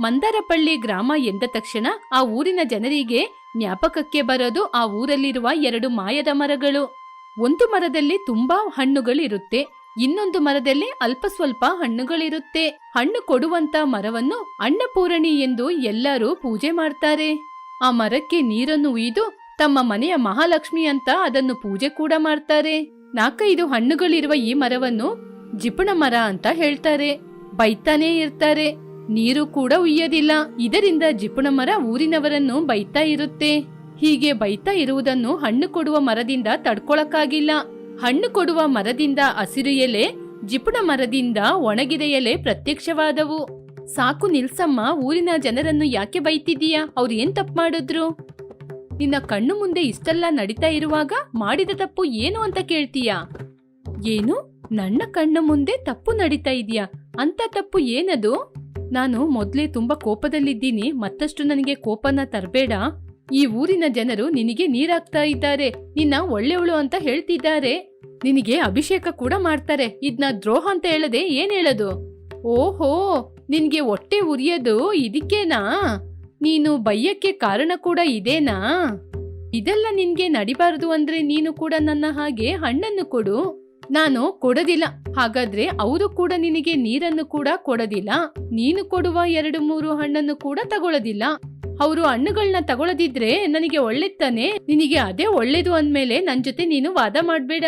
ಮಂದಾರಪಳ್ಳಿ ಗ್ರಾಮ ಎಂದ ತಕ್ಷಣ ಆ ಊರಿನ ಜನರಿಗೆ ಜ್ಞಾಪಕಕ್ಕೆ ಬರೋದು ಆ ಊರಲ್ಲಿರುವ ಎರಡು ಮಾಯದ ಮರಗಳು. ಒಂದು ಮರದಲ್ಲಿ ತುಂಬಾ ಹಣ್ಣುಗಳಿರುತ್ತೆ, ಇನ್ನೊಂದು ಮರದಲ್ಲಿ ಅಲ್ಪ ಸ್ವಲ್ಪ ಹಣ್ಣುಗಳಿರುತ್ತೆ. ಹಣ್ಣು ಕೊಡುವಂತ ಮರವನ್ನು ಅನ್ನಪೂರಣಿ ಎಂದು ಎಲ್ಲರೂ ಪೂಜೆ ಮಾಡ್ತಾರೆ. ಆ ಮರಕ್ಕೆ ನೀರನ್ನು ಉಯ್ದು ತಮ್ಮ ಮನೆಯ ಮಹಾಲಕ್ಷ್ಮಿ ಅಂತ ಅದನ್ನು ಪೂಜೆ ಕೂಡ ಮಾಡ್ತಾರೆ. ನಾಲ್ಕೈದು ಹಣ್ಣುಗಳಿರುವ ಈ ಮರವನ್ನು ಜಿಪುಣ ಮರ ಅಂತ ಹೇಳ್ತಾರೆ. ಬೈತಾನೇ ಇರ್ತಾರೆ. ನೀರು ಕೂಡ ಉಯ್ಯದಿಲ್ಲ. ಇದರಿಂದ ಜಿಪುಣ ಮರ ಊರಿನವರನ್ನು ಬೈತಾ ಇರುತ್ತೆ. ಹೀಗೆ ಬೈತಾ ಇರುವುದನ್ನು ಹಣ್ಣು ಕೊಡುವ ಮರದಿಂದ ತಡ್ಕೊಳಕ್ಕಾಗಿಲ್ಲ. ಹಣ್ಣು ಕೊಡುವ ಮರದಿಂದ ಹಸಿರು ಎಲೆ, ಜಿಪುಣ ಮರದಿಂದ ಒಣಗಿದ ಎಲೆ ಪ್ರತ್ಯಕ್ಷವಾದವು. ಸಾಕು ನಿಲ್ಸಮ್ಮ, ಊರಿನ ಜನರನ್ನು ಯಾಕೆ ಬೈತಿದ್ದೀಯಾ? ಅವ್ರು ಏನ್ ತಪ್ಪು ಮಾಡಿದ್ರು? ನಿನ್ನ ಕಣ್ಣು ಮುಂದೆ ಇಷ್ಟೆಲ್ಲ ನಡೀತಾ ಇರುವಾಗ ಮಾಡಿದ ತಪ್ಪು ಏನು ಅಂತ ಕೇಳ್ತೀಯಾ? ಏನು? ನನ್ನ ಕಣ್ಣು ಮುಂದೆ ತಪ್ಪು ನಡೀತಾ ಇದೆಯಾ? ಅಂತ ತಪ್ಪು ಏನದು? ನಾನು ಮೊದಲೇ ತುಂಬಾ ಕೋಪದಲ್ಲಿದ್ದೀನಿ, ಮತ್ತಷ್ಟು ನನಗೆ ಕೋಪನ ತರಬೇಡ. ಈ ಊರಿನ ಜನರು ನಿನಗೆ ನೀರಾಗ್ತಾ ಇದ್ದಾರೆ, ನಿನ್ನ ಒಳ್ಳೆಯವಳು ಅಂತ ಹೇಳ್ತಿದ್ದಾರೆ. ನಿನಗೆ ಅಭಿಷೇಕ ಕೂಡ ಮಾಡ್ತಾರೆ, ಇದ್ನ ದ್ರೋಹ ಅಂತ ಹೇಳದೆ ಏನ್ ಹೇಳೋದು? ಓಹೋ, ನಿನ್ಗೆ ಹೊಟ್ಟೆ ಉರಿಯೋದು ಇದಕ್ಕೇನಾ? ನೀನು ಬಯ್ಯಕ್ಕೆ ಕಾರಣ ಕೂಡ ಇದೇನಾ? ಇದೆಲ್ಲ ನಿನ್ಗೆ ನಡಿಬಾರದು ಅಂದ್ರೆ ನೀನು ಕೂಡ ನನ್ನ ಹಾಗೆ ಹಣ್ಣನ್ನು ಕೊಡು. ನಾನು ಕೊಡೋದಿಲ್ಲ. ಹಾಗಾದ್ರೆ ಅವರು ಕೂಡ ನಿನಗೆ ನೀರನ್ನು ಕೂಡ ಕೊಡೋದಿಲ್ಲ. ನೀನು ಕೊಡುವ ಎರಡು ಮೂರು ಹಣ್ಣನ್ನು ಕೂಡ ತಗೊಳ್ಳೋದಿಲ್ಲ. ಅವರು ಹಣ್ಣುಗಳನ್ನ ತಗೊಳ್ಳದಿದ್ರೆ ನನಗೆ ಒಳ್ಳೆತ್ತಾನೆ ನಿನಗೆ ಅದೇ ಒಳ್ಳೇದು ಅಂದ್ಮೇಲೆ ನನ್ ಜೊತೆ ನೀನು ವಾದ ಮಾಡ್ಬೇಡ.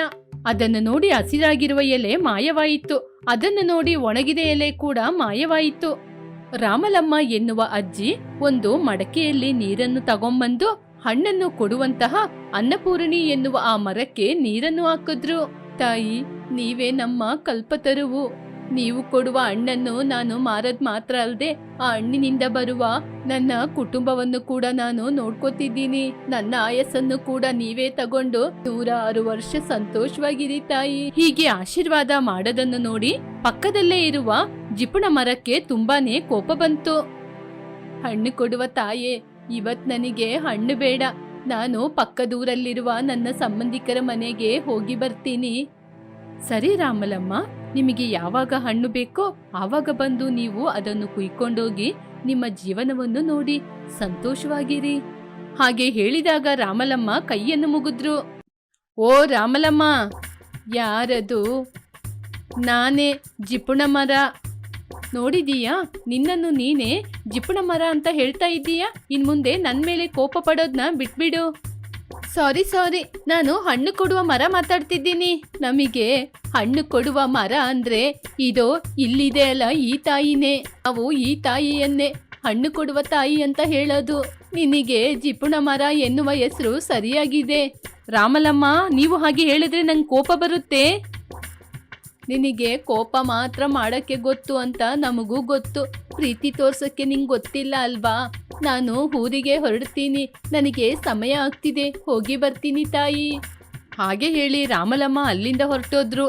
ಅದನ್ನು ನೋಡಿ ಹಸಿರಾಗಿರುವ ಎಲೆ ಮಾಯವಾಯಿತು. ಅದನ್ನು ನೋಡಿ ಒಣಗಿದ ಎಲೆ ಕೂಡ ಮಾಯವಾಯಿತು. ರಾಮಲಮ್ಮ ಎನ್ನುವ ಅಜ್ಜಿ ಒಂದು ಮಡಕೆಯಲ್ಲಿ ನೀರನ್ನು ತಗೊಂಬಂದು ಹಣ್ಣನ್ನು ಕೊಡುವಂತಹ ಅನ್ನಪೂರ್ಣಿ ಎನ್ನುವ ಆ ಮರಕ್ಕೆ ನೀರನ್ನು ಹಾಕಿದ್ರು. ತಾಯಿ, ನೀವೇ ನಮ್ಮ ಕಲ್ಪತರುವು. ನೀವು ಕೊಡುವ ಹಣ್ಣನ್ನು ನಾನು ಮಾರದ್ ಮಾತ್ರ ಅಲ್ಲದೆ ಆ ಹಣ್ಣಿನಿಂದ ಬರುವ ನನ್ನ ಕುಟುಂಬವನ್ನು ಕೂಡ ನಾನು ನೋಡ್ಕೋತಿದ್ದೀನಿ. ನನ್ನ ಆಯಸ್ಸನ್ನು ಕೂಡ ನೀವೇ ತಗೊಂಡು ನೂರ ಆರು ವರ್ಷ ಸಂತೋಷವಾಗಿರಿ ತಾಯಿ. ಹೀಗೆ ಆಶೀರ್ವಾದ ಮಾಡೋದನ್ನು ನೋಡಿ ಪಕ್ಕದಲ್ಲೇ ಇರುವ ಜಿಪುಣ ಮರಕ್ಕೆ ತುಂಬಾನೇ ಕೋಪ ಬಂತು. ಹಣ್ಣು ಕೊಡುವ ತಾಯೇ, ಇವತ್ ನನಗೆ ಹಣ್ಣು ಬೇಡ. ನಾನು ಪಕ್ಕದೂರಲ್ಲಿರುವ ನನ್ನ ಸಂಬಂಧಿಕರ ಮನೆಗೆ ಹೋಗಿ ಬರ್ತೀನಿ. ಸರಿ ರಾಮಲಮ್ಮ, ನಿಮಗೆ ಯಾವಾಗ ಹಣ್ಣು ಬೇಕೋ ಆವಾಗ ಬಂದು ನೀವು ಅದನ್ನು ಕುಯ್ಕೊಂಡೋಗಿ ನಿಮ್ಮ ಜೀವನವನ್ನು ನೋಡಿ ಸಂತೋಷವಾಗಿರಿ. ಹಾಗೆ ಹೇಳಿದಾಗ ರಾಮಲಮ್ಮ ಕೈಯನ್ನು ಮುಗಿದ್ರು. ಓ ರಾಮಲಮ್ಮ, ಯಾರದು? ನಾನೇ ಜಿಪುಣ ಮರ ನೋಡಿದೀಯಾ? ನಿನ್ನನ್ನು ನೀನೇ ಜಿಪುಣ ಮರ ಅಂತ ಹೇಳ್ತಾ ಇದ್ದೀಯಾ? ಇನ್ ಮುಂದೆ ನನ್ ಮೇಲೆ ಕೋಪ ಪಡೋದ್ನ ಬಿಟ್ಬಿಡು. ಸಾರಿ ಸಾರಿ. ನಾನು ಹಣ್ಣು ಕೊಡುವ ಮರ ಮಾತಾಡ್ತಿದ್ದೀನಿ. ನಮಗೆ ಹಣ್ಣು ಕೊಡುವ ಮರ ಅಂದ್ರೆ ಇದೋ ಇಲ್ಲಿದೆ ಅಲ್ಲ ಈ ತಾಯಿನೇ. ನಾವು ಈ ತಾಯಿಯನ್ನೇ ಹಣ್ಣು ಕೊಡುವ ತಾಯಿ ಅಂತ ಹೇಳೋದು. ನಿನಗೆ ಜಿಪುಣ ಮರ ಎನ್ನುವ ಹೆಸರು ಸರಿಯಾಗಿದೆ. ರಾಮಲಮ್ಮ, ನೀವು ಹಾಗೆ ಹೇಳಿದ್ರೆ ನಂಗೆ ಕೋಪ ಬರುತ್ತೆ. ನಿನಗೆ ಕೋಪ ಮಾತ್ರ ಮಾಡಕ್ಕೆ ಗೊತ್ತು ಅಂತ ನಮಗೂ ಗೊತ್ತು. ಪ್ರೀತಿ ತೋರ್ಸಕ್ಕೆ ನಿಂಗೆ ಗೊತ್ತಿಲ್ಲ ಅಲ್ವಾ? ನಾನು ಊರಿಗೆ ಹೊರಡ್ತೀನಿ. ನನಗೆ ಸಮಯ ಆಗ್ತಿದೆ. ಹೋಗಿ ಬರ್ತೀನಿ ತಾಯಿ. ಹಾಗೆ ಹೇಳಿ ರಾಮಲಮ್ಮ ಅಲ್ಲಿಂದ ಹೊರಟೋದ್ರು.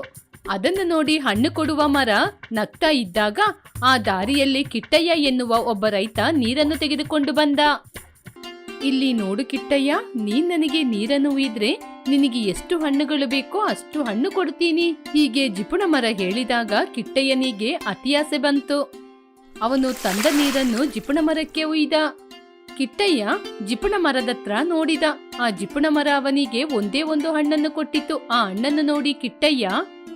ಅದನ್ನು ನೋಡಿ ಹಣ್ಣು ಕೊಡುವ ಮರ ನಗ್ತಾ ಇದ್ದಾಗ ಆ ದಾರಿಯಲ್ಲಿ ಕಿಟ್ಟಯ್ಯ ಎನ್ನುವ ಒಬ್ಬ ರೈತ ನೀರನ್ನು ತೆಗೆದುಕೊಂಡು ಬಂದ. ಇಲ್ಲಿ ನೋಡು ಕಿಟ್ಟಯ್ಯ, ನೀನ್ ನನಗೆ ನೀರನ್ನು ಉಯ್ದ್ರೆ ನಿನಗೆ ಎಷ್ಟು ಹಣ್ಣುಗಳು ಬೇಕೋ ಅಷ್ಟು ಹಣ್ಣು ಕೊಡ್ತೀನಿ. ಹೀಗೆ ಜಿಪುಣ ಮರ ಹೇಳಿದಾಗ ಕಿಟ್ಟಯ್ಯನಿಗೆ ಅತಿಯಾಸೆ ಬಂತು. ಅವನು ತಂದ ನೀರನ್ನು ಜಿಪುಣ ಮರಕ್ಕೆ ಉಯ್ದ ಕಿಟ್ಟಯ್ಯ ಜಿಪುಣ ಮರದತ್ರ ನೋಡಿದ. ಆ ಜಿಪುಣ ಮರ ಅವನಿಗೆ ಒಂದೇ ಒಂದು ಹಣ್ಣನ್ನು ಕೊಟ್ಟಿತ್ತು ಆ ಹಣ್ಣನ್ನು ನೋಡಿ ಕಿಟ್ಟಯ್ಯ,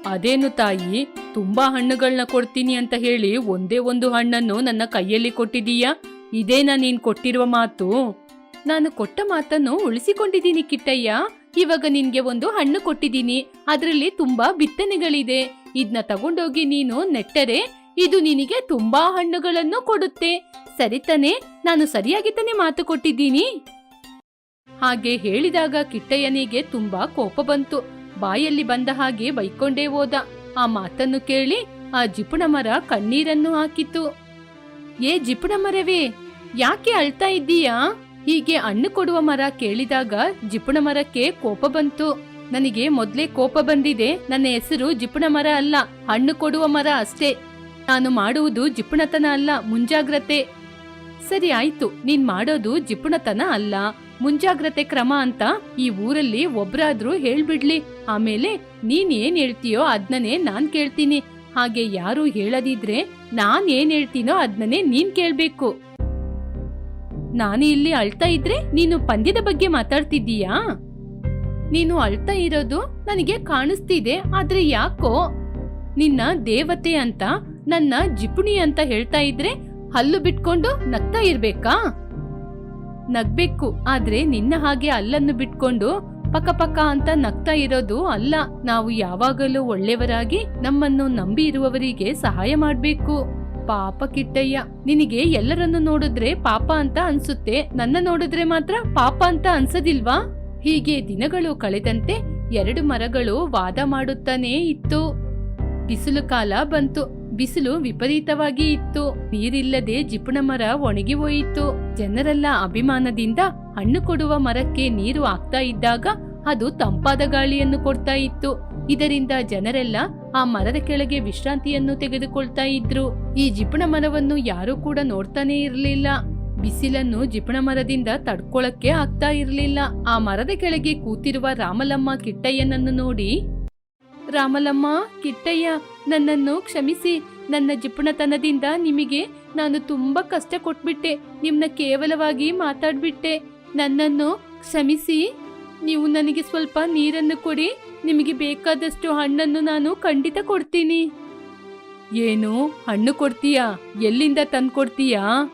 ಅದೇನು ತಾಯಿ, ತುಂಬಾ ಹಣ್ಣುಗಳನ್ನ ಕೊಡ್ತೀನಿ ಅಂತ ಹೇಳಿ ಒಂದೇ ಒಂದು ಹಣ್ಣನ್ನು ನನ್ನ ಕೈಯಲ್ಲಿ ಕೊಟ್ಟಿದೀಯ? ಇದೇನಾ ನೀನ್ ಕೊಟ್ಟಿರುವ ಮಾತು? ನಾನು ಕೊಟ್ಟ ಮಾತನ್ನು ಉಳಿಸಿಕೊಂಡಿದ್ದೀನಿ ಕಿಟ್ಟಯ್ಯ. ಇವಾಗ ನಿನ್ಗೆ ಒಂದು ಹಣ್ಣು ಕೊಟ್ಟಿದ್ದೀನಿ. ಅದರಲ್ಲಿ ತುಂಬಾ ಬಿತ್ತನೆಗಳಿದೆ. ಇದನ್ನ ತಗೊಂಡೋಗಿ ನೀನು ನೆಟ್ಟರೆ, ಇದು ನಿನಗೆ ತುಂಬಾ ಹಣ್ಣುಗಳನ್ನು ಕೊಡುತ್ತೆ. ಸರಿ ತಾನೆ ನಾನು ಸರಿಯಾಗಿ ತಾನೆ ಮಾತು ಕೊಟ್ಟಿದ್ದೀನಿ. ಹಾಗೆ ಹೇಳಿದಾಗ ಕಿಟ್ಟಯ್ಯನಿಗೆ ತುಂಬಾ ಕೋಪ ಬಂತು. ಬಾಯಲ್ಲಿ ಬಂದ ಹಾಗೆ ಬೈಕೊಂಡೇ ಹೋದ. ಆ ಮಾತನ್ನು ಕೇಳಿ ಆ ಜಿಪುಣ ಮರ ಕಣ್ಣೀರನ್ನು ಹಾಕಿತು ಏ ಜಿಪುಣ ಮರವೇ, ಯಾಕೆ ಅಳ್ತಾ ಇದ್ದೀಯಾ? ಹೀಗೆ ಹಣ್ಣು ಕೊಡುವ ಮರ ಕೇಳಿದಾಗ ಜಿಪುಣ ಮರಕ್ಕೆ ಕೋಪ ಬಂತು. ನನಗೆ ಮೊದ್ಲೇ ಕೋಪ ಬಂದಿದೆ. ನನ್ನ ಹೆಸರು ಜಿಪುಣ ಮರ ಅಲ್ಲ, ಹಣ್ಣು ಕೊಡುವ ಮರ ಅಷ್ಟೇ. ನಾನು ಮಾಡುವುದು ಜಿಪುಣತನ ಅಲ್ಲ, ಮುಂಜಾಗ್ರತೆ. ಸರಿ ಆಯ್ತು, ನೀನ್ ಮಾಡೋದು ಜಿಪುಣತನ ಅಲ್ಲ, ಮುಂಜಾಗ್ರತೆ ಕ್ರಮ ಅಂತ ಈ ಊರಲ್ಲಿ ಒಬ್ರಾದ್ರೂ ಹೇಳ್ಬಿಡ್ಲಿ. ಆಮೇಲೆ ನೀನ್ ಏನ್ ಹೇಳ್ತೀಯೋ ಅದ್ನನೇ ನಾನ್ ಕೇಳ್ತೀನಿ. ಹಾಗೆ ಯಾರು ಹೇಳದಿದ್ರೆ ನಾನ್ ಏನ್ ಹೇಳ್ತೀನೋ ಅದ್ನನೇ ನೀನ್ ಕೇಳ್ಬೇಕು. ನಾನು ಇಲ್ಲಿ ಅಳ್ತಾ ಇದ್ರೆ ನೀನು ಪಂದ್ಯದ ಬಗ್ಗೆ ಮಾತಾಡ್ತಿದ್ದೀಯಾ? ನೀನು ಅಳ್ತಾ ಇರೋದು ನನಗೆ ಕಾಣಿಸ್ತಿದೆ, ಆದ್ರೆ ಯಾಕೋ? ನಿನ್ನ ದೇವತೆ ಅಂತ, ನನ್ನ ಜಿಪುಣಿ ಅಂತ ಹೇಳ್ತಾ ಇದ್ರೆ ಹಲ್ಲು ಬಿಟ್ಕೊಂಡು ನಗ್ತಾ ಇರ್ಬೇಕಾ? ನಗ್ಬೇಕು, ಆದ್ರೆ ನಿನ್ನ ಹಾಗೆ ಹಲ್ಲನ್ನು ಬಿಟ್ಕೊಂಡು ಪಕ್ಕ ಪಕ್ಕ ಅಂತ ನಗ್ತಾ ಇರೋದು ಅಲ್ಲ. ನಾವು ಯಾವಾಗಲೂ ಒಳ್ಳೆಯವರಾಗಿ ನಮ್ಮನ್ನು ನಂಬಿ ಇರುವವರಿಗೆ ಸಹಾಯ ಮಾಡ್ಬೇಕು. ಪಾಪ ಕಿಟ್ಟಯ್ಯ, ನಿನಗೆ ಎಲ್ಲರನ್ನು ನೋಡಿದ್ರೆ ಪಾಪ ಅಂತ ಅನ್ಸುತ್ತೆ. ನನ್ನ ನೋಡಿದ್ರೆ ಮಾತ್ರ ಪಾಪ ಅಂತ ಅನ್ಸದಿಲ್ವಾ? ಹೀಗೆ ದಿನಗಳು ಕಳೆದಂತೆ ಎರಡು ಮರಗಳು ವಾದ ಮಾಡುತ್ತಾನೇ ಇತ್ತು. ಬಿಸಿಲು ಕಾಲ ಬಂತು. ಬಿಸಿಲು ವಿಪರೀತವಾಗಿ ಇತ್ತು. ನೀರಿಲ್ಲದೆ ಜಿಪುಣ ಮರ ಒಣಗಿ ಹೋಯಿತು. ಜನರೆಲ್ಲ ಅಭಿಮಾನದಿಂದ ಹಣ್ಣು ಕೊಡುವ ಮರಕ್ಕೆ ನೀರು ಹಾಕ್ತಾ ಇದ್ದಾಗ ಅದು ತಂಪಾದ ಗಾಳಿಯನ್ನು ಕೊಡ್ತಾ ಇತ್ತು. ಇದರಿಂದ ಜನರೆಲ್ಲ ಆ ಮರದ ಕೆಳಗೆ ವಿಶ್ರಾಂತಿಯನ್ನು ತೆಗೆದುಕೊಳ್ತಾ ಇದ್ರು. ಈ ಜಿಪುಣ ಮರವನ್ನು ಯಾರೂ ಕೂಡ ನೋಡ್ತಾನೆ ಇರಲಿಲ್ಲ. ಬಿಸಿಲನ್ನು ಜಿಪುಣ ಮರದಿಂದ ತಡ್ಕೊಳಕ್ಕೆ ಆಗ್ತಾ ಇರಲಿಲ್ಲ. ಆ ಮರದ ಕೆಳಗೆ ಕೂತಿರುವ ರಾಮಲಮ್ಮ ಕಿಟ್ಟಯ್ಯನನ್ನು ನೋಡಿ, ರಾಮಲಮ್ಮ, ಕಿಟ್ಟಯ್ಯ, ನನ್ನನ್ನು ಕ್ಷಮಿಸಿ. ನನ್ನ ಜಿಪುಣತನದಿಂದ ನಿಮಗೆ ನಾನು ತುಂಬಾ ಕಷ್ಟ ಕೊಟ್ಬಿಟ್ಟೆ. ನಿಮ್ನ ಕೇವಲವಾಗಿ ಮಾತಾಡ್ಬಿಟ್ಟೆ. ನನ್ನನ್ನು ಕ್ಷಮಿಸಿ. ನೀವು ನನಗೆ ಸ್ವಲ್ಪ ನೀರನ್ನು ಕೊಡಿ. ನಿಮಗೆ ಬೇಕಾದಷ್ಟು ಹಣ್ಣನ್ನು ನಾನು ಖಂಡಿತ ಕೊಡ್ತೀನಿ. ಏನು? ಹಣ್ಣು ಕೊಡ್ತೀಯಾ? ಎಲ್ಲಿಂದ ತಂದ್ಕೊಡ್ತೀಯಾ?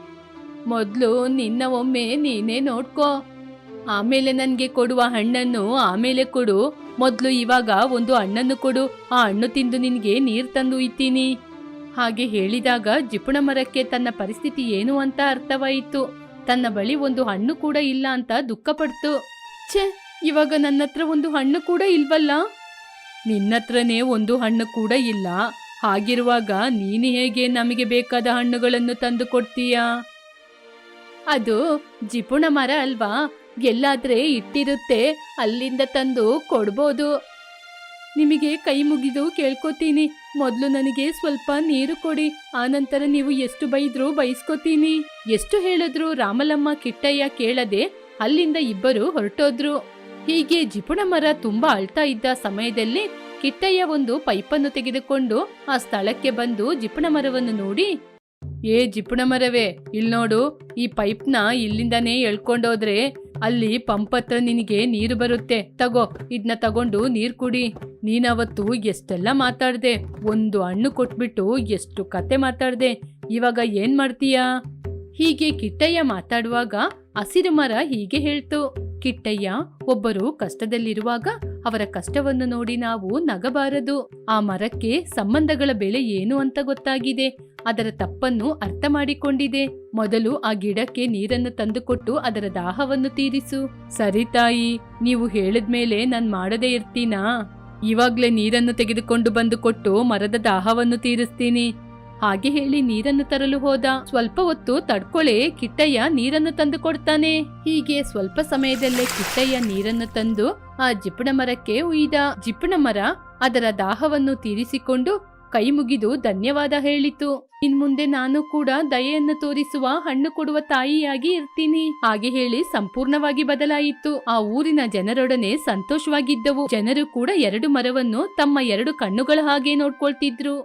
ಮೊದಲು ನಿನ್ನ ಒಮ್ಮೆ ನೀನೇ ನೋಡ್ಕೋ. ಆಮೇಲೆ ನನಗೆ ಕೊಡುವ ಹಣ್ಣನ್ನು ಆಮೇಲೆ ಕೊಡು. ಮೊದಲು ಇವಾಗ ಒಂದು ಹಣ್ಣನ್ನು ಕೊಡು. ಆ ಹಣ್ಣು ತಿಂದು ನಿನಗೆ ನೀರು ತಂದು ಇತ್ತೀನಿ ಹಾಗೆ ಹೇಳಿದಾಗ ಜಿಪುಣ ಮರಕ್ಕೆ ತನ್ನ ಪರಿಸ್ಥಿತಿ ಏನು ಅಂತ ಅರ್ಥವಾಯಿತು. ತನ್ನ ಬಳಿ ಒಂದು ಹಣ್ಣು ಕೂಡ ಇಲ್ಲ ಅಂತ ದುಃಖಪಡ್ತು. ಛೆ! ಇವಾಗ ನನ್ನ ಹತ್ರ ಒಂದು ಹಣ್ಣು ಕೂಡ ಇಲ್ವಲ್ಲ? ನಿನ್ನತ್ರನೇ ಒಂದು ಹಣ್ಣು ಕೂಡ ಇಲ್ಲ. ಹಾಗಿರುವಾಗ ನೀನು ಹೇಗೆ ನಮಗೆ ಬೇಕಾದ ಹಣ್ಣುಗಳನ್ನು ತಂದು ಕೊಡ್ತೀಯಾ? ಅದು ಜಿಪುಣ ಮರ ಅಲ್ವಾ? ಎಲ್ಲಾದ್ರೆ ಇಟ್ಟಿರುತ್ತೆ, ಅಲ್ಲಿಂದ ತಂದು ಕೊಡ್ಬೋದು. ನಿಮಗೆ ಕೈ ಮುಗಿದು ಕೇಳ್ಕೊತೀನಿ. ಮೊದಲು ನನಗೆ ಸ್ವಲ್ಪ ನೀರು ಕೊಡಿ. ಆನಂತರ ನೀವು ಎಷ್ಟು ಬೈದ್ರೂ ಬೈಸ್ಕೊತೀನಿ. ಎಷ್ಟು ಹೇಳಿದ್ರು ರಾಮಲಮ್ಮ ಕಿಟ್ಟಯ್ಯ ಕೇಳದೆ ಅಲ್ಲಿಂದ ಇಬ್ಬರು ಹೊರಟೋದ್ರು. ಹೀಗೆ ಜಿಪುಣ ಮರ ತುಂಬಾ ಅಳ್ತಾ ಇದ್ದ ಸಮಯದಲ್ಲಿ ಕಿಟ್ಟಯ್ಯ ಒಂದು ಪೈಪನ್ನು ತೆಗೆದುಕೊಂಡು ಆ ಸ್ಥಳಕ್ಕೆ ಬಂದು ಜಿಪುಣ ಮರವನ್ನು ನೋಡಿ, ಏ ಜಿಪುಣ ಮರವೇ, ಇಲ್ ನೋಡು, ಈ ಪೈಪ್ನ ಇಲ್ಲಿಂದಾನೇ ಎಳ್ಕೊಂಡೋದ್ರೆ ಅಲ್ಲಿ ಪಂಪ್ ಹತ್ರ ನಿನಗೆ ನೀರು ಬರುತ್ತೆ. ತಗೋ ಇದನ್ನ ತಗೊಂಡು ನೀರ್ ಕುಡಿ. ನೀನವತ್ತು ಎಷ್ಟೆಲ್ಲ ಮಾತಾಡ್ದೆ, ಒಂದು ಹಣ್ಣು ಕೊಟ್ಬಿಟ್ಟು ಎಷ್ಟು ಕತೆ ಮಾತಾಡ್ದೆ. ಇವಾಗ ಏನ್ ಮಾಡ್ತೀಯಾ? ಹೀಗೆ ಕಿಟ್ಟಯ್ಯ ಮಾತಾಡುವಾಗ ಹಸಿರು ಮರ ಹೀಗೆ ಹೇಳ್ತು. ಕಿಟ್ಟಯ್ಯ ಒಬ್ಬರು ಕಷ್ಟದಲ್ಲಿರುವಾಗ ಅವರ ಕಷ್ಟವನ್ನು ನೋಡಿ ನಾವು ನಗಬಾರದು. ಆ ಮರಕ್ಕೆ ಸಂಬಂಧಗಳ ಬೆಲೆ ಏನು ಅಂತ ಗೊತ್ತಾಗಿದೆ. ಅದರ ತಪ್ಪನ್ನು ಅರ್ಥ ಮಾಡಿಕೊಂಡಿದೆ. ಮೊದಲು ಆ ಗಿಡಕ್ಕೆ ನೀರನ್ನು ತಂದುಕೊಟ್ಟು ಅದರ ದಾಹವನ್ನು ತೀರಿಸು. ಸರಿ ತಾಯಿ, ನೀವು ಹೇಳಿದ್ಮೇಲೆ ನಾನ್ ಮಾಡದೇ ಇರ್ತೀನಾ? ಇವಾಗ್ಲೇ ನೀರನ್ನು ತೆಗೆದುಕೊಂಡು ಬಂದು ಕೊಟ್ಟು ಮರದ ದಾಹವನ್ನು ತೀರಿಸ್ತೀನಿ. ಹಾಗೆ ಹೇಳಿ ನೀರನ್ನು ತರಲು ಹೋದ. ಸ್ವಲ್ಪ ಹೊತ್ತು ತಡ್ಕೊಳೆ, ಕಿಟ್ಟಯ್ಯ ನೀರನ್ನು ತಂದು ಕೊಡ್ತಾನೆ. ಹೀಗೆ ಸ್ವಲ್ಪ ಸಮಯದಲ್ಲೇ ಕಿಟ್ಟಯ್ಯ ನೀರನ್ನು ತಂದು ಆ ಜಿಪ್ಪಣ ಮರಕ್ಕೆ ಉಯ್ದ ಜಿಪ್ಪಣ ಮರ ಅದರ ದಾಹವನ್ನು ತೀರಿಸಿಕೊಂಡು ಕೈ ಮುಗಿದು ಧನ್ಯವಾದ ಹೇಳಿತು. ಇನ್ಮುಂದೆ ನಾನು ಕೂಡ ದಯೆಯನ್ನು ತೋರಿಸುವ, ಹಣ್ಣು ಕೊಡುವ ತಾಯಿಯಾಗಿ ಇರ್ತೀನಿ. ಹಾಗೆ ಹೇಳಿ ಸಂಪೂರ್ಣವಾಗಿ ಬದಲಾಯಿತು. ಆ ಊರಿನ ಜನರೊಡನೆ ಸಂತೋಷವಾಗಿದ್ದವು. ಜನರು ಕೂಡ ಎರಡು ಮರವನ್ನು ತಮ್ಮ ಎರಡು ಕಣ್ಣುಗಳ ಹಾಗೆ ನೋಡ್ಕೊಳ್ತಿದ್ರು.